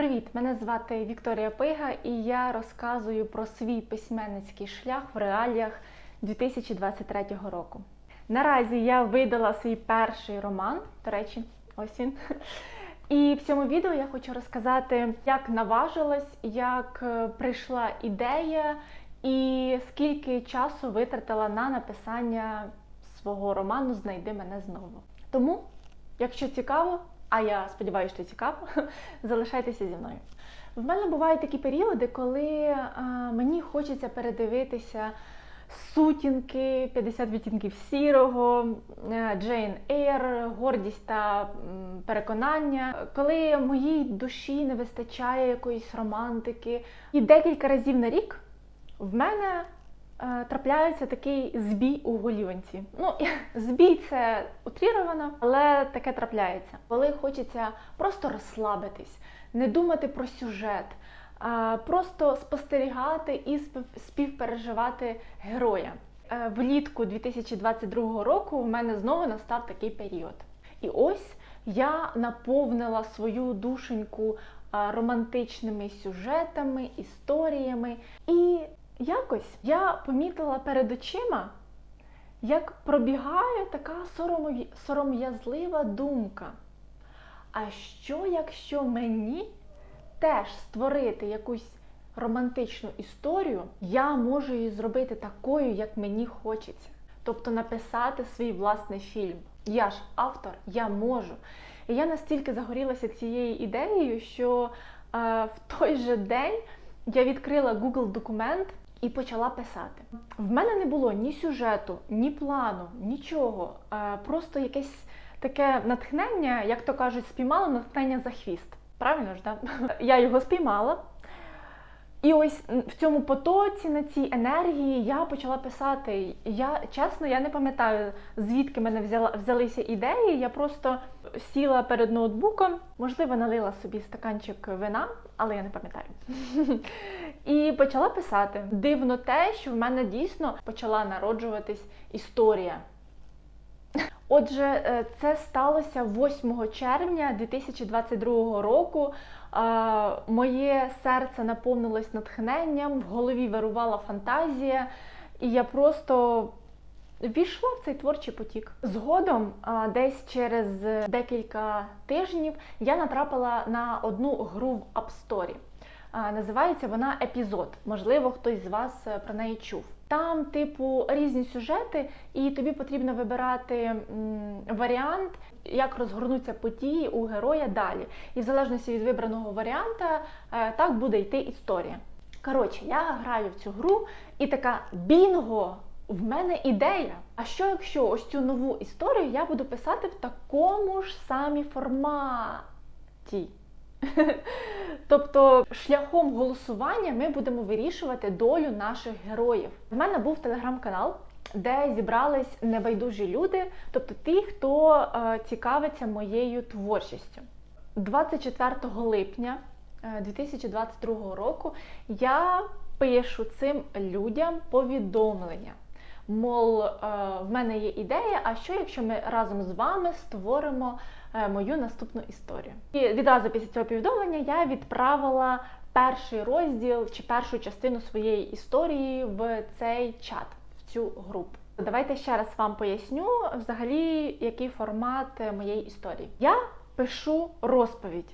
Привіт! Мене звати Вікторія Пига і я розказую про свій письменницький шлях в реаліях 2023 року. Наразі я видала свій перший роман, до речі, ось він. І в цьому відео я хочу розказати, як наважилась, як е, прийшла ідея і скільки часу витратила на написання свого роману Знайди мене знову. Тому, якщо цікаво, а я сподіваюся, що цікаво, залишайтеся зі мною. В мене бувають такі періоди, коли а, мені хочеться передивитися сутінки, 50 відтінків сірого, Джейн Ейр, гордість та переконання, коли моїй душі не вистачає якоїсь романтики. І декілька разів на рік в мене трапляється такий збій у голіванці. Ну, збій це утріровано, але таке трапляється. Коли хочеться просто розслабитись, не думати про сюжет, просто спостерігати і спів- співпереживати героя. Е, Влітку 2022 року в мене знову настав такий період. І ось я наповнила свою душеньку романтичними сюжетами, історіями. І якось я помітила перед очима, як пробігає така сором'язлива думка. А що, якщо мені теж створити якусь романтичну історію, я можу її зробити такою, як мені хочеться. Тобто написати свій власний фільм. Я ж автор, я можу. І я настільки загорілася цією ідеєю, що е, в той же день я відкрила Google документ і почала писати. В мене не було ні сюжету, ні плану, нічого. Е, просто якесь таке натхнення, як то кажуть, спіймала натхнення за хвіст. Правильно ж, да? Я його спіймала. І ось в цьому потоці, на цій енергії я почала писати. Я чесно, я не пам'ятаю, звідки мене взяла, взялися ідеї. Я просто сіла перед ноутбуком, можливо, налила собі стаканчик вина, але я не пам'ятаю. І почала писати. Дивно те, що в мене дійсно почала народжуватись історія. Отже, е, це сталося 8 червня 2022 року. Моє серце наповнилось натхненням, в голові вирувала фантазія, і я просто війшла в цей творчий потік. Згодом, десь через декілька тижнів, я натрапила на одну гру в App Store. Називається вона Епізод. Можливо, хтось з вас е, про неї чув. Там, типу, різні сюжети, і тобі потрібно вибирати варіант, як розгорнуться події у героя далі. І в залежності від вибраного варіанта, е, так буде йти історія. Коротше, я граю в цю гру і така бінго! В мене ідея. А що якщо ось цю нову історію я буду писати в такому ж самі форматі? Тобто шляхом голосування ми будемо вирішувати долю наших героїв. В мене був телеграм-канал, де зібрались небайдужі люди, тобто ті, хто е, цікавиться моєю творчістю. 24 липня е, 2022 року я пишу цим людям повідомлення. Мол, е, в мене є ідея, а що якщо ми разом з вами створимо е, мою наступну історію? І відразу після цього повідомлення я відправила перший розділ чи першу частину своєї історії в цей чат, в цю групу. Давайте ще раз вам поясню взагалі, який формат е, моєї історії. Я пишу розповідь.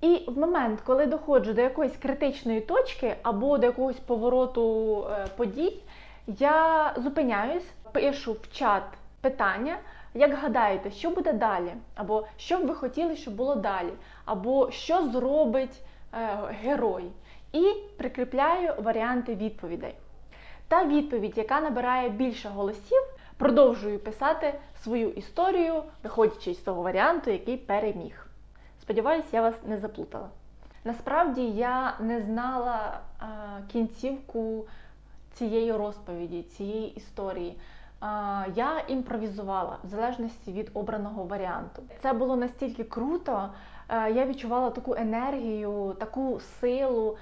І в момент, коли доходжу до якоїсь критичної точки або до якогось повороту е, подій, я зупиняюсь, пишу в чат питання, як гадаєте, що буде далі, або що б ви хотіли, щоб було далі, або що зробить е, герой, і прикріпляю варіанти відповідей. Та відповідь, яка набирає більше голосів, продовжую писати свою історію, виходячи з того варіанту, який переміг. Сподіваюсь, я вас не заплутала. Насправді я не знала а, кінцівку цієї розповіді, цієї історії. Я імпровізувала в залежності від обраного варіанту. Це було настільки круто. е, Я відчувала таку енергію, таку силу.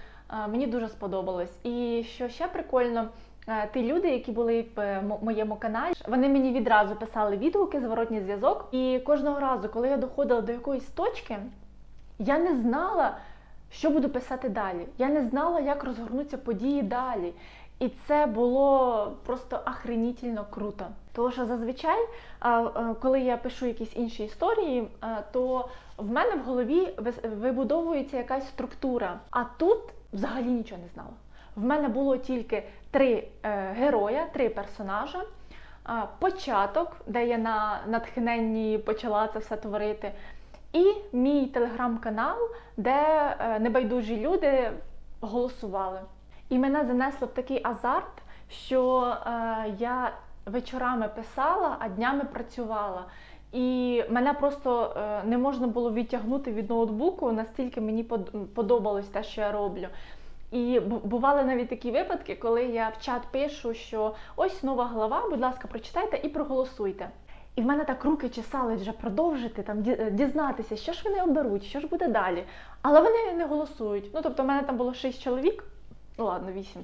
е, Мені дуже сподобалось. І що ще прикольно, е, ті люди, які були в моєму каналі, вони мені відразу писали відгуки, зворотній зв'язок. І кожного разу, коли я доходила до якоїсь точки, я не знала, що буду писати далі. Я не знала, як розгорнуться події далі. І це було просто охренітельно круто. Тому що зазвичай, а, коли я пишу якісь інші історії, то в мене в голові вибудовується якась структура. А тут взагалі нічого не знала. В мене було тільки три е, героя, три персонажа. Початок, де я на натхненні почала це все творити, і мій телеграм-канал, де е, небайдужі люди голосували. І мене занесло в такий азарт, що е, я вечорами писала, а днями працювала. І мене просто е, не можна було відтягнути від ноутбуку, настільки мені подобалось те, що я роблю. І бували навіть такі випадки, коли я в чат пишу, що ось нова глава, будь ласка, прочитайте і проголосуйте. І в мене так руки чесались вже продовжити там дізнатися, що ж вони оберуть, що ж буде далі. Але вони не голосують. Ну тобто, в мене там було 6 чоловік, ну ладно, 8.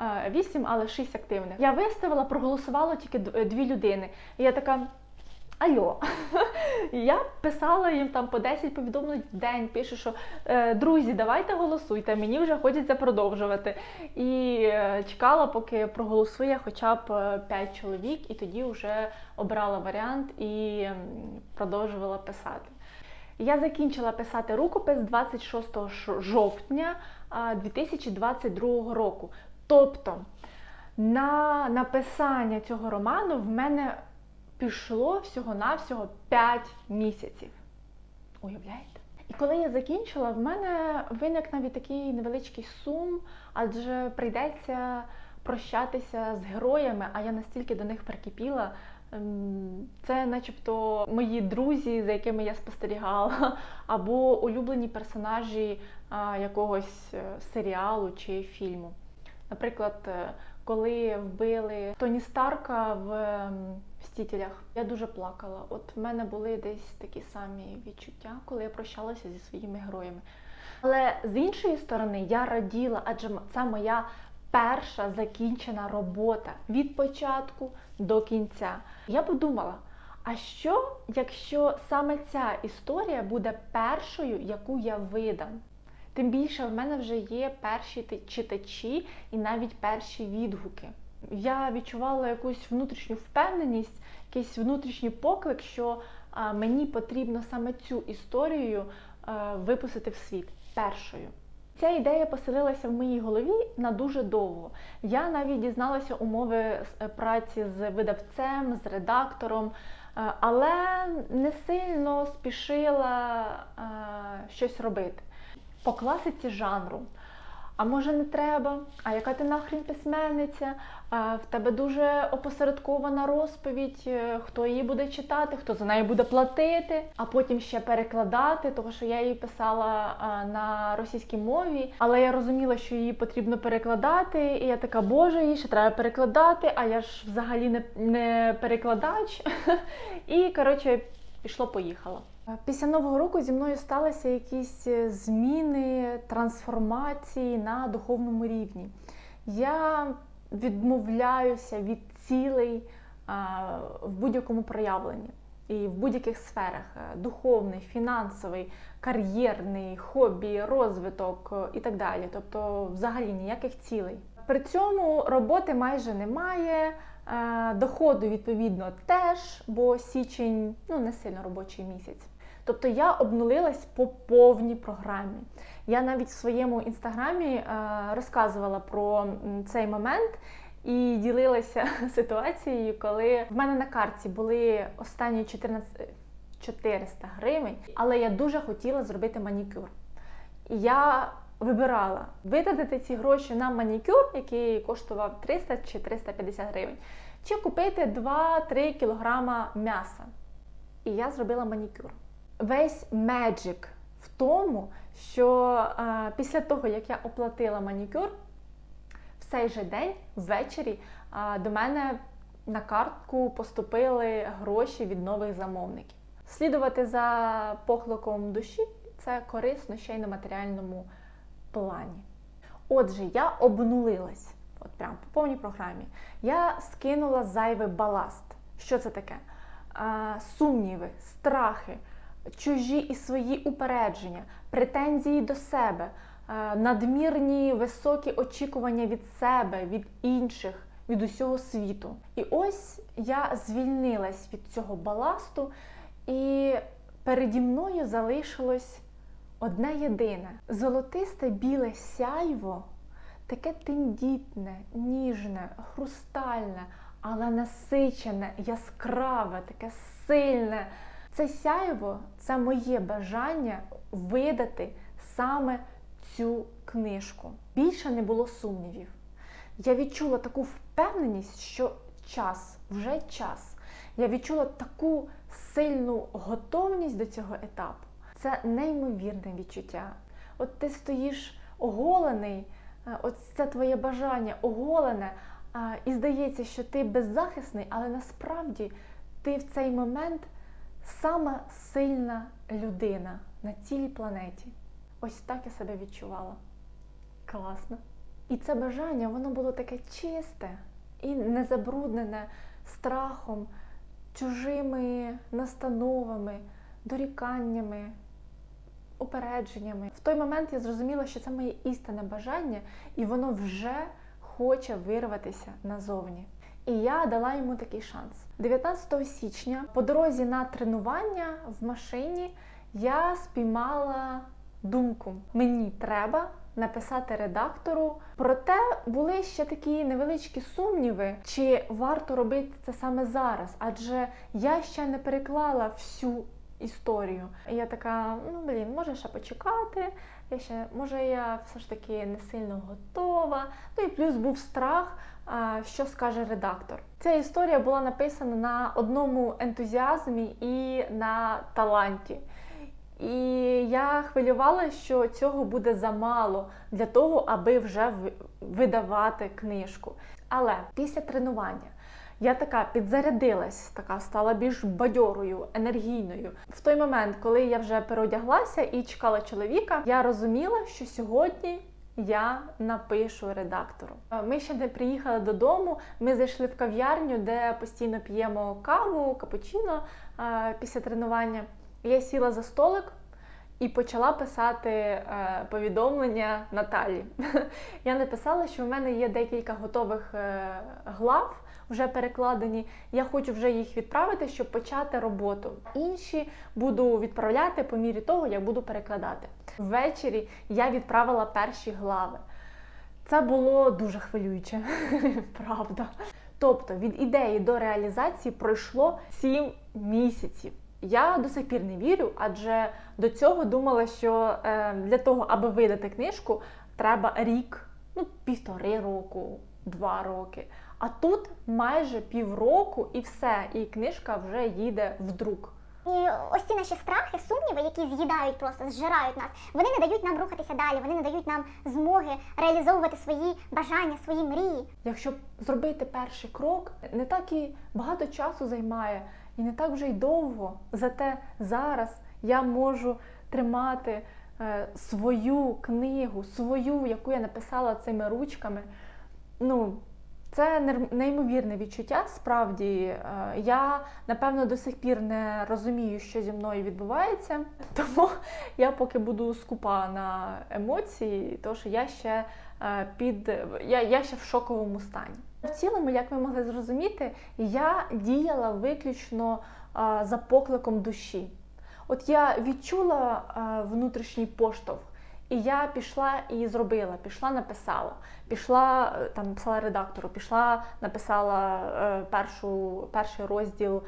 Е, Вісім, але шість активних. Я виставила, проголосувало тільки дві людини. І я така. Альо, я писала їм там по 10 повідомлень в день, пишу, що е, друзі, давайте голосуйте, мені вже хочеться продовжувати. І е, чекала, поки проголосує хоча б 5 чоловік, і тоді вже обрала варіант і продовжувала писати. Я закінчила писати рукопис 26 жовтня 2022 року. Тобто на написання цього роману в мене пішло всього-навсього 5 місяців. Уявляєте? І коли я закінчила, в мене виник навіть такий невеличкий сум, адже прийдеться прощатися з героями, а я настільки до них прикипіла. Ем, Це начебто мої друзі, за якими я спостерігала, або улюблені персонажі якогось е, серіалу чи фільму. Наприклад, е, коли вбили Тоні Старка в ем, «Мстителях», я дуже плакала. От в мене були десь такі самі відчуття, коли я прощалася зі своїми героями. Але з іншої сторони, я раділа, адже це моя перша закінчена робота від початку до кінця. Я подумала, а що, якщо саме ця історія буде першою, яку я видам? Тим більше в мене вже є перші читачі і навіть перші відгуки. Я відчувала якусь внутрішню впевненість, якийсь внутрішній поклик, що мені потрібно саме цю історію випустити в світ першою. Ця ідея поселилася в моїй голові на дуже довго. Я навіть дізналася умови е, праці з видавцем, з редактором, е, але не сильно спішила е, щось робити по класиці жанру. А може не треба? А яка ти нахрін письменниця? А, в тебе дуже опосередкована розповідь, е, хто її буде читати, хто за неї буде платити, а потім ще перекладати, тому що я її писала на російській мові, але я розуміла, що її потрібно перекладати, і я така, боже, її ще треба перекладати, а я ж взагалі не, не перекладач. І коротше, пішло-поїхало. Після нового року зі мною сталися якісь е, зміни, трансформації на духовному рівні. Я відмовляюся від цілей в будь-якому проявленні і в будь-яких сферах: е, духовний, фінансовий, кар'єрний, хобі, розвиток е, і так далі. Тобто, взагалі ніяких цілей. При цьому роботи майже немає. Доходу відповідно теж, бо січень ну не сильно робочий місяць. Тобто я обнулилась по повній програмі. Я навіть в своєму інстаграмі е, розказувала про цей момент і ділилася ситуацією, коли в мене на карті були останні 14, 400 гривень, але я дуже хотіла зробити манікюр. І я вибирала витратити ці гроші на манікюр, який коштував 300 чи 350 гривень, чи купити 2-3 кілограма м'яса. І я зробила манікюр. Весь меджик в тому, що е, після того, як я оплатила манікюр, в цей же день ввечері е, до мене на картку поступили гроші від нових замовників. Слідувати за покликом душі це корисно ще й на матеріальному плані. Отже, я обнулилась, от прям по повній програмі. Я скинула зайвий баласт. Що це таке? А, сумніви, страхи, чужі і свої упередження, претензії до себе, е, надмірні високі очікування від себе, від інших, від усього світу. І ось я звільнилась від цього баласту, і переді мною залишилось одне єдине золотисте біле сяйво, таке тендітне, ніжне, хрустальне, але насичене, яскраве, таке сильне. Це сяйво це моє бажання видати саме цю книжку. Більше не було сумнівів. Я відчула таку впевненість, що час, вже час. Я відчула таку сильну готовність до цього етапу. Це неймовірне відчуття. От ти стоїш оголений, е, от це твоє бажання оголене, і здається, що ти беззахисний, але насправді ти в цей момент сама сильна людина на цілій планеті. Ось так я себе відчувала. Класно. І це бажання, воно було таке чисте і не забруднене страхом, чужими настановами, доріканнями, упередженнями. В той момент я зрозуміла, що це моє істинне бажання, і воно вже хоче вирватися назовні. І я дала йому такий шанс. 19 січня по дорозі на тренування в машині я спіймала думку: мені треба написати редактору. Проте були ще такі невеличкі сумніви, чи варто робити це саме зараз, адже я ще не переклала всю історію. І я така, ну блін, може ще почекати. Я ще, може, я все ж таки не сильно готова. Ну і плюс був страх, що скаже редактор. Ця історія була написана на одному ентузіазмі і на таланті. І я хвилювала, що цього буде замало для того, аби вже ви- видавати книжку. Але після тренування я така підзарядилась, така стала більш бадьорою, енергійною. В той момент, коли я вже переодяглася і чекала чоловіка, я розуміла, що сьогодні. Я напишу редактору. Е, Ми ще не приїхали додому. Ми зайшли в кав'ярню, де постійно п'ємо каву, капучино е, після тренування. Я сіла за столик і почала писати е, повідомлення Наталі. Я написала, що в мене є декілька готових е, глав, вже перекладені. Я хочу вже їх відправити, щоб почати роботу. Інші буду відправляти по мірі того, як буду перекладати. Ввечері я відправила перші глави. Це було дуже хвилююче, правда. Тобто від ідеї до реалізації пройшло 7 місяців. Я до сих пір не вірю, адже до цього думала, що е, для того, аби видати книжку, треба рік, ну півтори року, два роки. А тут майже півроку і все, і книжка вже їде в друк. І ось ці наші страхи, сумніви, які з'їдають просто, зжирають нас, вони не дають нам рухатися далі, вони не дають нам змоги реалізовувати свої бажання, свої мрії. Якщо зробити перший крок, не так і багато часу займає, і не так вже й довго. Зате зараз я можу тримати е, свою книгу, свою, яку я написала цими ручками. Ну, це неймовірне відчуття. Справді, Е, я напевно до сих пір не розумію, що зі мною відбувається, тому я поки буду скупа на емоції, тому що я ще е, під я, я ще в шоковому стані. В цілому, як ви могли зрозуміти, я діяла виключно за покликом душі. От я відчула внутрішній поштовх. І я пішла і зробила, пішла, написала, пішла е, там написала редактору, пішла, написала е, першу, перший розділ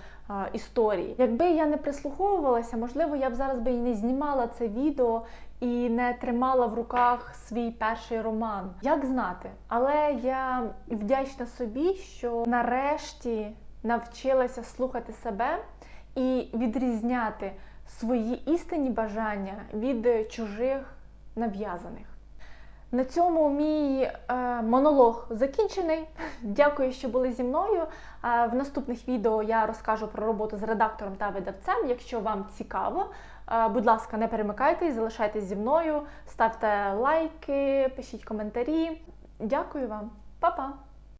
історії. Якби я не прислуховувалася, можливо, я б зараз би і не знімала це відео і не тримала в руках свій перший роман. Як знати? Але я вдячна собі, що нарешті навчилася слухати себе і відрізняти свої істинні бажання від чужих нав'язаних. На цьому мій е, монолог закінчений. Дякую, що були зі мною. Е, в наступних відео я розкажу про роботу з редактором та видавцем. Якщо вам цікаво, будь ласка, не перемикайтесь, залишайтесь зі мною, ставте лайки, пишіть коментарі. Дякую вам, Па-па!